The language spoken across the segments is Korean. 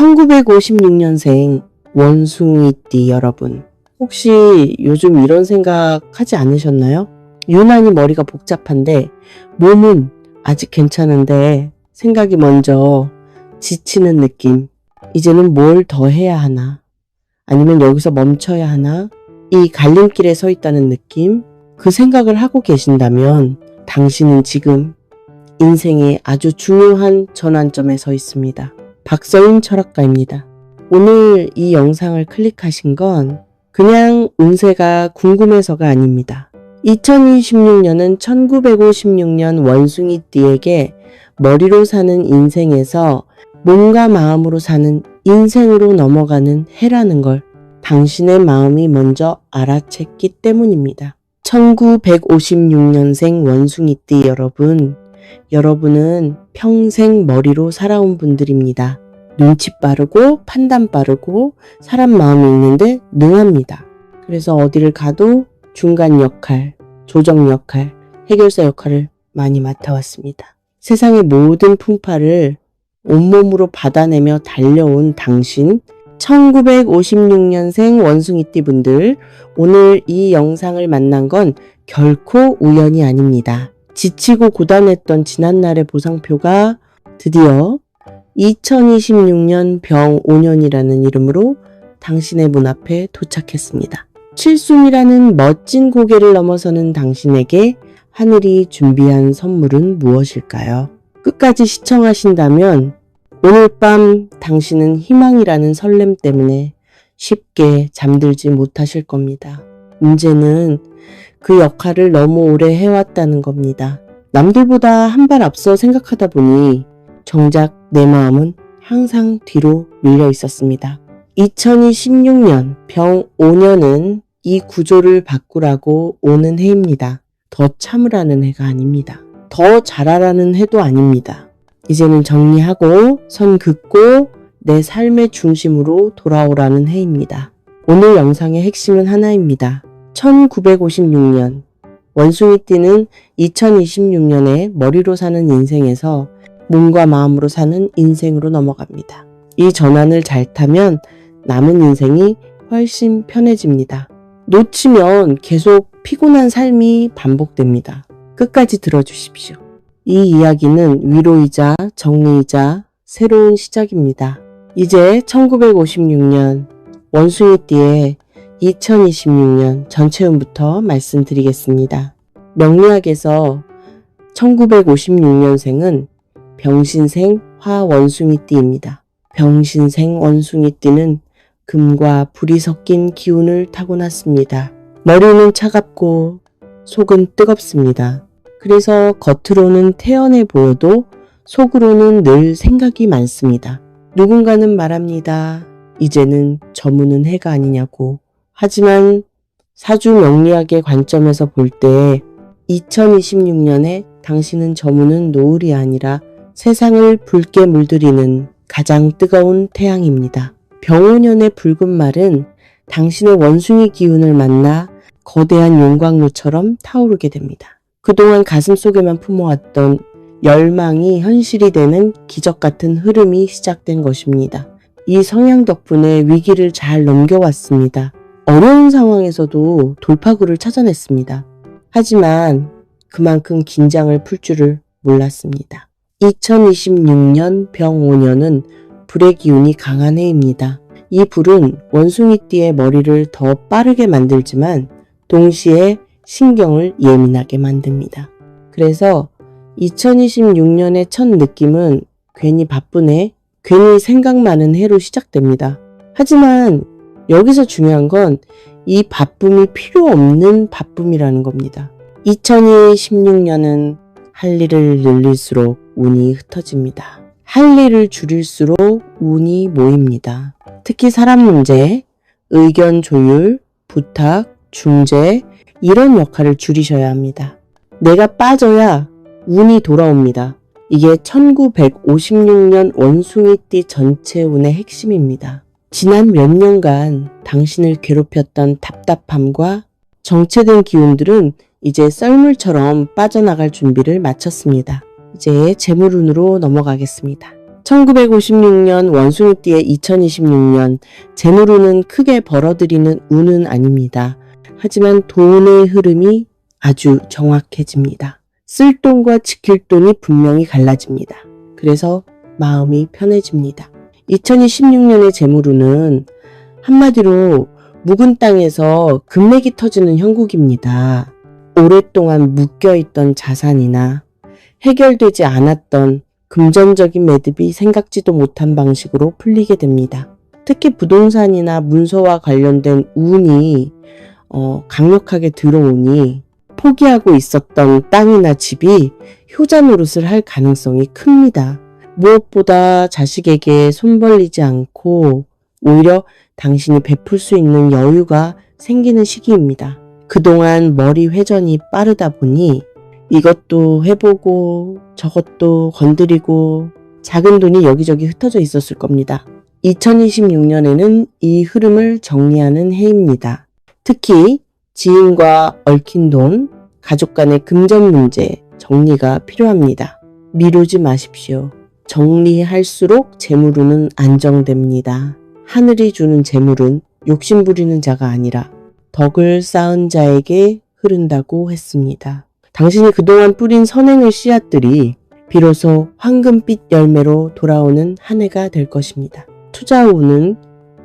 1956년생 원숭이띠 여러분. 혹시 요즘 이런 생각 하지 않으셨나요? 유난히 머리가 복잡한데 몸은 아직 괜찮은데 생각이 먼저 지치는 느낌. 이제는 뭘 더 해야 하나? 아니면 여기서 멈춰야 하나? 이 갈림길에 서 있다는 느낌? 그 생각을 하고 계신다면 당신은 지금 인생의 아주 중요한 전환점에 서 있습니다. 박서인 철학가입니다. 오늘 이 영상을 클릭하신 건 그냥 운세가 궁금해서가 아닙니다. 2026년은 1956년 원숭이 띠에게 머리로 사는 인생에서 몸과 마음으로 사는 인생으로 넘어가는 해라는 걸 당신의 마음이 먼저 알아챘기 때문입니다. 1956년생 원숭이띠 여러분, 여러분은 평생 머리로 살아온 분들입니다. 눈치 빠르고 판단 빠르고 사람 마음이 있는데 능합니다. 그래서 어디를 가도 중간 역할, 조정 역할, 해결사 역할을 많이 맡아왔습니다. 세상의 모든 풍파를 온몸으로 받아내며 달려온 당신, 1956년생 원숭이띠 분들, 오늘 이 영상을 만난 건 결코 우연이 아닙니다. 지치고 고단했던 지난날의 보상표가 드디어 2026년 병 5년이라는 이름으로 당신의 문 앞에 도착했습니다. 칠순이라는 멋진 고개를 넘어서는 당신에게 하늘이 준비한 선물은 무엇일까요? 끝까지 시청하신다면 오늘 밤 당신은 희망이라는 설렘 때문에 쉽게 잠들지 못하실 겁니다. 문제는 그 역할을 너무 오래 해왔다는 겁니다. 남들보다 한 발 앞서 생각하다 보니 정작 내 마음은 항상 뒤로 밀려 있었습니다. 2016년 병 5년은 이 구조를 바꾸라고 오는 해입니다. 더 참으라는 해가 아닙니다. 더 잘하라는 해도 아닙니다. 이제는 정리하고 선 긋고 내 삶의 중심으로 돌아오라는 해입니다. 오늘 영상의 핵심은 하나입니다. 1956년 원숭이띠는 2026년에 머리로 사는 인생에서 몸과 마음으로 사는 인생으로 넘어갑니다. 이 전환을 잘 타면 남은 인생이 훨씬 편해집니다. 놓치면 계속 피곤한 삶이 반복됩니다. 끝까지 들어주십시오. 이 이야기는 위로이자 정리이자 새로운 시작입니다. 이제 1956년 원숭이띠의 2026년 전체운부터 말씀드리겠습니다. 명리학에서 1956년생은 병신생 화원숭이띠입니다. 병신생 원숭이띠는 금과 불이 섞인 기운을 타고났습니다. 머리는 차갑고 속은 뜨겁습니다. 그래서 겉으로는 태연해 보여도 속으로는 늘 생각이 많습니다. 누군가는 말합니다. 이제는 저무는 해가 아니냐고. 하지만 사주 명리학의 관점에서 볼 때 2026년에 당신은 저무는 노을이 아니라 세상을 붉게 물들이는 가장 뜨거운 태양입니다. 병오년의 붉은 말은 당신의 원숭이 기운을 만나 거대한 용광로처럼 타오르게 됩니다. 그동안 가슴 속에만 품어왔던 열망이 현실이 되는 기적 같은 흐름이 시작된 것입니다. 이 성향 덕분에 위기를 잘 넘겨왔습니다. 어려운 상황에서도 돌파구를 찾아냈습니다. 하지만 그만큼 긴장을 풀 줄을 몰랐습니다. 2026년 병 5년은 불의 기운이 강한 해입니다. 이 불은 원숭이띠의 머리를 더 빠르게 만들지만 동시에 신경을 예민하게 만듭니다. 그래서 2026년의 첫 느낌은 괜히 해, 괜히 생각 많은 해로 시작됩니다. 하지만 여기서 중요한 건 이 바쁨이 필요 없는 바쁨이라는 겁니다. 2016년은 할 일을 늘릴수록 운이 흩어집니다. 할 일을 줄일수록 운이 모입니다. 특히 사람 문제, 의견 조율, 부탁, 중재, 이런 역할을 줄이셔야 합니다. 내가 빠져야 운이 돌아옵니다. 이게 1956년 원숭이띠 전체 운의 핵심입니다. 지난 몇 년간 당신을 괴롭혔던 답답함과 정체된 기운들은 이제 썰물처럼 빠져나갈 준비를 마쳤습니다. 이제 재물운으로 넘어가겠습니다. 1956년 원숭이띠의 2026년 재물운은 크게 벌어들이는 운은 아닙니다. 하지만 돈의 흐름이 아주 정확해집니다. 쓸 돈과 지킬 돈이 분명히 갈라집니다. 그래서 마음이 편해집니다. 2026년의 재물운은 한마디로 묵은 땅에서 금맥이 터지는 형국입니다. 오랫동안 묶여있던 자산이나 해결되지 않았던 금전적인 매듭이 생각지도 못한 방식으로 풀리게 됩니다. 특히 부동산이나 문서와 관련된 운이 어, 강력하게 들어오니 포기하고 있었던 땅이나 집이 효자 노릇을 할 가능성이 큽니다. 무엇보다 자식에게 손 벌리지 않고 오히려 당신이 베풀 수 있는 여유가 생기는 시기입니다. 그동안 머리 회전이 빠르다 보니 이것도 해보고 저것도 건드리고 작은 돈이 여기저기 흩어져 있었을 겁니다. 2026년에는 이 흐름을 정리하는 해입니다. 특히 지인과 얽힌 돈, 가족 간의 금전 문제 정리가 필요합니다. 미루지 마십시오. 정리할수록 재물운은 안정됩니다. 하늘이 주는 재물은 욕심 부리는 자가 아니라 덕을 쌓은 자에게 흐른다고 했습니다. 당신이 그동안 뿌린 선행의 씨앗들이 비로소 황금빛 열매로 돌아오는 한 해가 될 것입니다. 투자 운은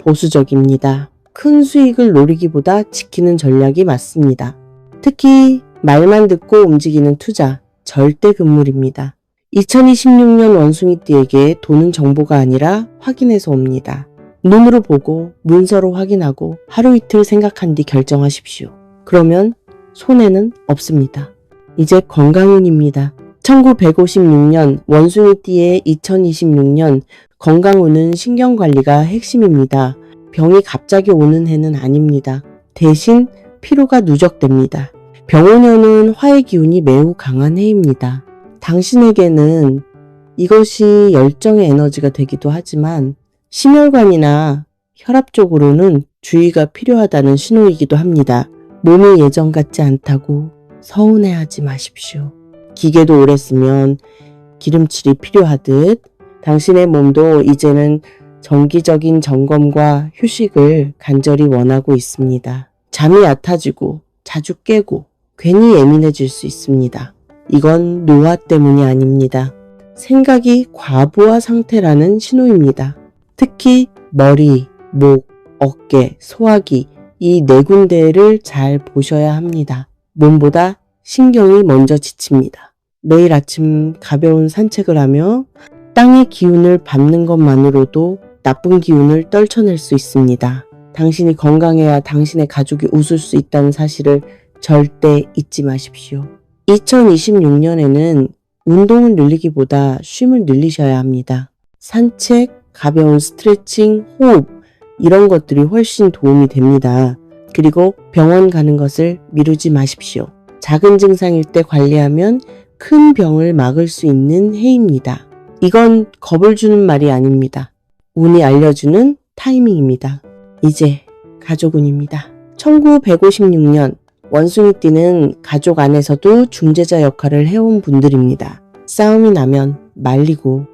보수적입니다. 큰 수익을 노리기보다 지키는 전략이 맞습니다. 특히 말만 듣고 움직이는 투자, 절대 금물입니다. 2026년 원숭이띠에게 돈은 정보가 아니라 확인해서 옵니다. 눈으로 보고 문서로 확인하고 하루 이틀 생각한 뒤 결정하십시오. 그러면 손해는 없습니다. 이제 건강운입니다. 1956년 원숭이띠의 2026년 건강운은 신경관리가 핵심입니다. 병이 갑자기 오는 해는 아닙니다. 대신 피로가 누적됩니다. 병원에는 화의 기운이 매우 강한 해입니다. 당신에게는 이것이 열정의 에너지가 되기도 하지만 심혈관이나 혈압 쪽으로는 주의가 필요하다는 신호이기도 합니다. 몸이 예전 같지 않다고 서운해하지 마십시오. 기계도 오래 쓰면 기름칠이 필요하듯 당신의 몸도 이제는 정기적인 점검과 휴식을 간절히 원하고 있습니다. 잠이 얕아지고 자주 깨고 괜히 예민해질 수 있습니다. 이건 노화 때문이 아닙니다. 생각이 과부하 상태라는 신호입니다. 특히 머리, 목, 어깨, 소화기 이 네 군데를 잘 보셔야 합니다. 몸보다 신경이 먼저 지칩니다. 매일 아침 가벼운 산책을 하며 땅의 기운을 밟는 것만으로도 나쁜 기운을 떨쳐낼 수 있습니다. 당신이 건강해야 당신의 가족이 웃을 수 있다는 사실을 절대 잊지 마십시오. 2026년에는 운동을 늘리기보다 쉼을 늘리셔야 합니다. 산책, 가벼운 스트레칭, 호흡, 이런 것들이 훨씬 도움이 됩니다. 그리고 병원 가는 것을 미루지 마십시오. 작은 증상일 때 관리하면 큰 병을 막을 수 있는 해입니다. 이건 겁을 주는 말이 아닙니다. 운이 알려주는 타이밍입니다. 이제 가족운입니다. 1956년 원숭이띠는 가족 안에서도 중재자 역할을 해온 분들입니다. 싸움이 나면 말리고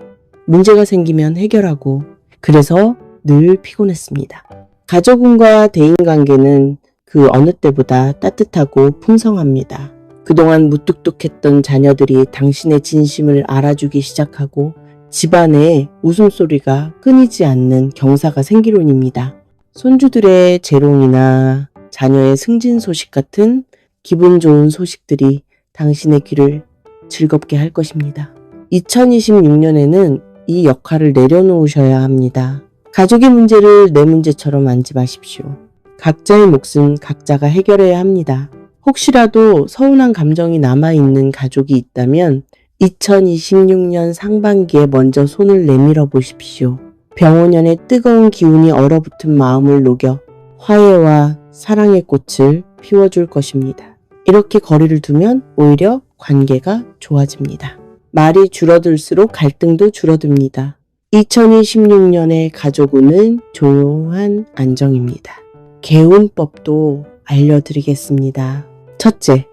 문제가 생기면 해결하고 그래서 늘 피곤했습니다. 가족운과 대인관계는 그 어느 때보다 따뜻하고 풍성합니다. 그동안 무뚝뚝했던 자녀들이 당신의 진심을 알아주기 시작하고 집안에 웃음소리가 끊이지 않는 경사가 생기론입니다. 손주들의 재롱이나 자녀의 승진 소식 같은 기분 좋은 소식들이 당신의 귀를 즐겁게 할 것입니다. 2026년에는 이 역할을 내려놓으셔야 합니다. 가족의 문제를 내 문제처럼 안지 마십시오. 각자의 몫은 각자가 해결해야 합니다. 혹시라도 서운한 감정이 남아있는 가족이 있다면 2026년 상반기에 먼저 손을 내밀어 보십시오. 병원연의 뜨거운 기운이 얼어붙은 마음을 녹여 화해와 사랑의 꽃을 피워줄 것입니다. 이렇게 거리를 두면 오히려 관계가 좋아집니다. 말이 줄어들수록 갈등도 줄어듭니다. 2026년의 가족운은 조용한 안정입니다. 개운법도 알려드리겠습니다. 첫째,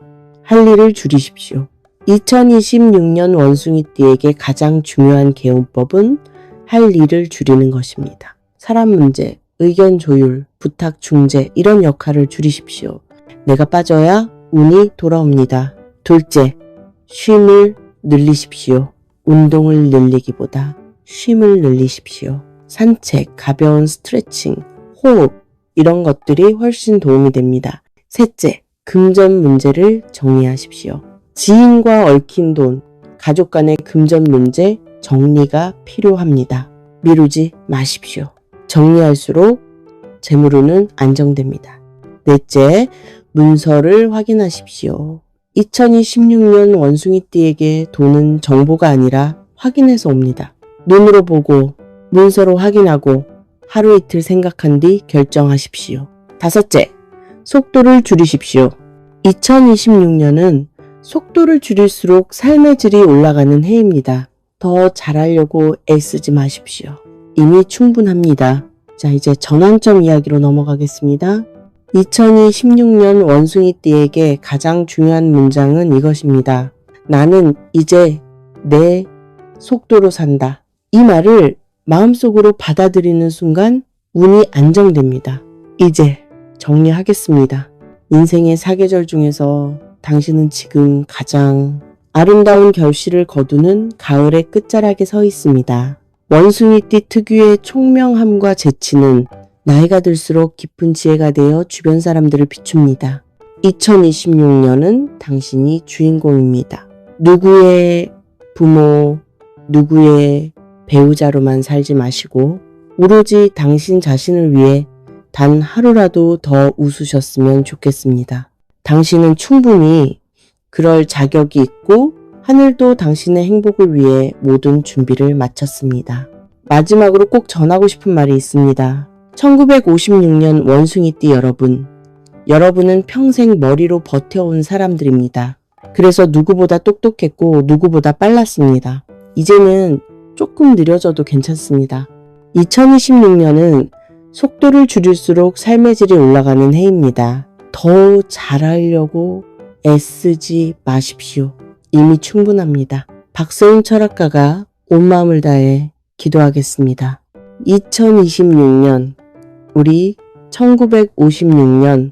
할 일을 줄이십시오. 2026년 원숭이띠에게 가장 중요한 개운법은 할 일을 줄이는 것입니다. 사람 문제, 의견 조율, 부탁 중재 이런 역할을 줄이십시오. 내가 빠져야 운이 돌아옵니다. 둘째, 쉼을 늘리십시오. 운동을 늘리기보다 쉼을 늘리십시오. 산책, 가벼운 스트레칭, 호흡 이런 것들이 훨씬 도움이 됩니다. 셋째, 금전 문제를 정리하십시오. 지인과 얽힌 돈, 가족 간의 금전 문제 정리가 필요합니다. 미루지 마십시오. 정리할수록 재물운은 안정됩니다. 넷째, 문서를 확인하십시오. 2026년 원숭이띠에게 돈은 정보가 아니라 확인해서 옵니다. 눈으로 보고 문서로 확인하고 하루 이틀 생각한 뒤 결정하십시오. 다섯째, 속도를 줄이십시오. 2026년은 속도를 줄일수록 삶의 질이 올라가는 해입니다. 더 잘하려고 애쓰지 마십시오. 이미 충분합니다. 자, 이제 전환점 이야기로 넘어가겠습니다. 2016년 원숭이띠에게 가장 중요한 문장은 이것입니다. 나는 이제 내 속도로 산다. 이 말을 마음속으로 받아들이는 순간 운이 안정됩니다. 이제 정리하겠습니다. 인생의 사계절 중에서 당신은 지금 가장 아름다운 결실을 거두는 가을의 끝자락에 서 있습니다. 원숭이띠 특유의 총명함과 재치는 나이가 들수록 깊은 지혜가 되어 주변 사람들을 비춥니다. 2026년은 당신이 주인공입니다. 누구의 부모, 누구의 배우자로만 살지 마시고 오로지 당신 자신을 위해 단 하루라도 더 웃으셨으면 좋겠습니다. 당신은 충분히 그럴 자격이 있고 하늘도 당신의 행복을 위해 모든 준비를 마쳤습니다. 마지막으로 꼭 전하고 싶은 말이 있습니다. 1956년 원숭이띠 여러분, 여러분은 평생 머리로 버텨온 사람들입니다. 그래서 누구보다 똑똑했고 누구보다 빨랐습니다. 이제는 조금 느려져도 괜찮습니다. 2026년은 속도를 줄일수록 삶의 질이 올라가는 해입니다. 더 잘하려고 애쓰지 마십시오. 이미 충분합니다. 박서윤 철학가가 온 마음을 다해 기도하겠습니다. 2026년 우리 1956년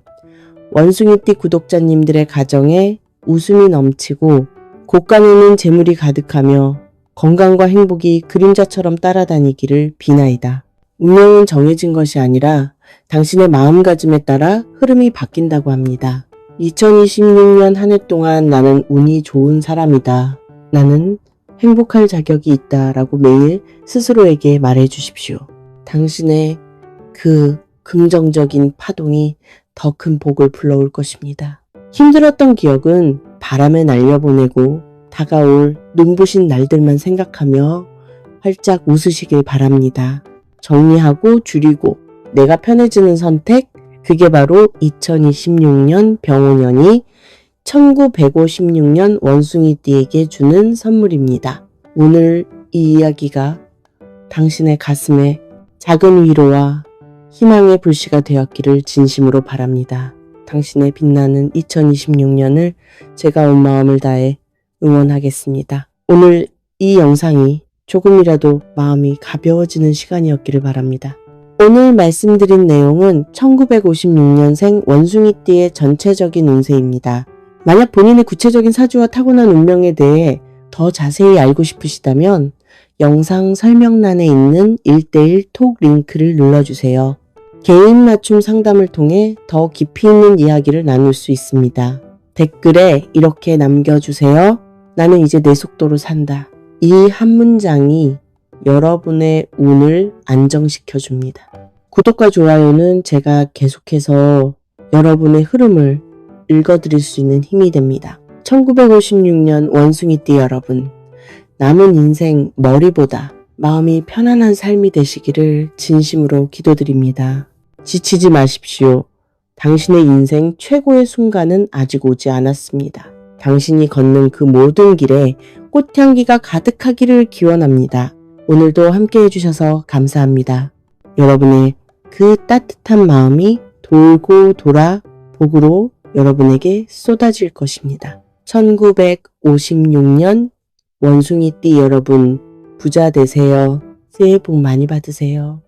원숭이띠 구독자님들의 가정에 웃음이 넘치고 곳간에는 재물이 가득하며 건강과 행복이 그림자처럼 따라다니기를 비나이다. 운명은 정해진 것이 아니라 당신의 마음가짐에 따라 흐름이 바뀐다고 합니다. 2026년 한 해 동안 나는 운이 좋은 사람이다. 나는 행복할 자격이 있다. 라고 매일 스스로에게 말해 주십시오. 당신의 그 긍정적인 파동이 더 큰 복을 불러올 것입니다. 힘들었던 기억은 바람에 날려보내고 다가올 눈부신 날들만 생각하며 활짝 웃으시길 바랍니다. 정리하고 줄이고 내가 편해지는 선택, 그게 바로 2026년 병원연이 1956년 원숭이띠에게 주는 선물입니다. 오늘 이 이야기가 당신의 가슴에 작은 위로와 희망의 불씨가 되었기를 진심으로 바랍니다. 당신의 빛나는 2026년을 제가 온 마음을 다해 응원하겠습니다. 오늘 이 영상이 조금이라도 마음이 가벼워지는 시간이었기를 바랍니다. 오늘 말씀드린 내용은 1956년생 원숭이띠의 전체적인 운세입니다. 만약 본인의 구체적인 사주와 타고난 운명에 대해 더 자세히 알고 싶으시다면 영상 설명란에 있는 1대1 톡 링크를 눌러주세요. 개인 맞춤 상담을 통해 더 깊이 있는 이야기를 나눌 수 있습니다. 댓글에 이렇게 남겨주세요. 나는 이제 내 속도로 산다. 이 한 문장이 여러분의 운을 안정시켜 줍니다. 구독과 좋아요는 제가 계속해서 여러분의 흐름을 읽어드릴 수 있는 힘이 됩니다. 1956년 원숭이띠 여러분, 남은 인생 머리보다 마음이 편안한 삶이 되시기를 진심으로 기도드립니다. 지치지 마십시오. 당신의 인생 최고의 순간은 아직 오지 않았습니다. 당신이 걷는 그 모든 길에 꽃향기가 가득하기를 기원합니다. 오늘도 함께 해주셔서 감사합니다. 여러분의 그 따뜻한 마음이 돌고 돌아 복으로 여러분에게 쏟아질 것입니다. 1956년 원숭이띠 여러분 부자 되세요. 새해 복 많이 받으세요.